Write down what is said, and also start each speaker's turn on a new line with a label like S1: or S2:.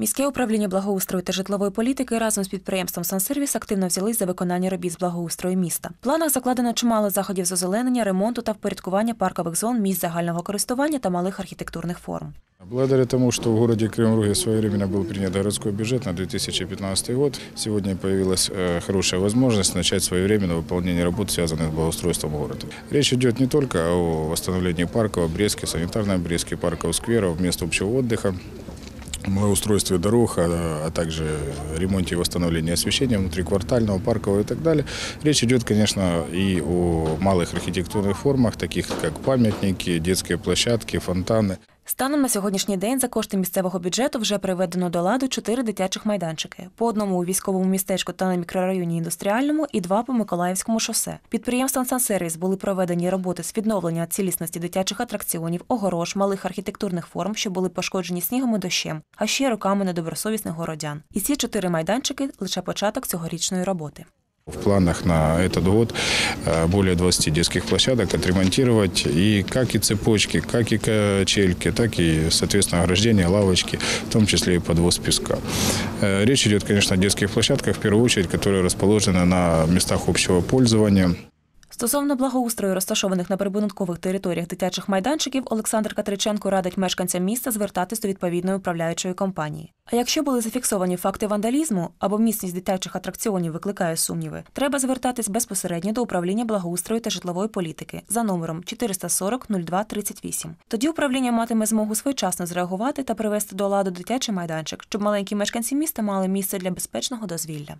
S1: Міське управління благоустрою та житлової політики разом з підприємством «Сансервіс» активно взялись за виконання робіт з благоустрою міста. В планах закладено чимало заходів з озеленення, ремонту та впорядкування паркових зон, місць загального користування та малих архітектурних форм.
S2: Благодаря тому, что в городе Кривом своевременно был принят городской бюджет на 2015 год, сегодня появилась э, хорошая возможность начать своевременно выполнение работ, связанных с благоустройством города. Речь идет не только о восстановлении парков, обрезке, санитарной обрезке парков, скверов, мест общего отдыха, благоустройстве дорог, а, а также ремонте и восстановлении освещения внутриквартального, паркового и так далее. Речь идет, конечно, и о малых архитектурных формах, таких как памятники, детские площадки, фонтаны.
S1: Станом на сьогоднішній день за кошти місцевого бюджету вже приведено до ладу чотири дитячих майданчики: по одному у військовому містечку та на мікрорайоні індустріальному, і два по Миколаївському шосе. Підприємством «Сансервіс» були проведені роботи з відновлення цілісності дитячих атракціонів, огорож, малих архітектурних форм, що були пошкоджені снігом і дощем, а ще руками недобросовісних городян. І ці чотири майданчики лише початок цьогорічної роботи.
S2: В планах на этот год э, более 20 детских площадок отремонтировать и как и цепочки, как и качельки, так и, соответственно, ограждения, лавочки, в том числе и подвоз песка. Э, Речь идет, конечно, о детских площадках, в первую очередь, которые расположены на местах общего пользования.
S1: Стосовно благоустрою розташованих на прибудинкових територіях дитячих майданчиків, Олександр Катриченко радить мешканцям міста звертатись до відповідної управляючої компанії. А якщо були зафіксовані факти вандалізму або міцність дитячих атракціонів викликає сумніви, треба звертатись безпосередньо до управління благоустрою та житлової політики за номером 440 02 38. Тоді управління матиме змогу своєчасно зреагувати та привести до ладу дитячий майданчик, щоб маленькі мешканці міста мали місце для безпечного дозвілля.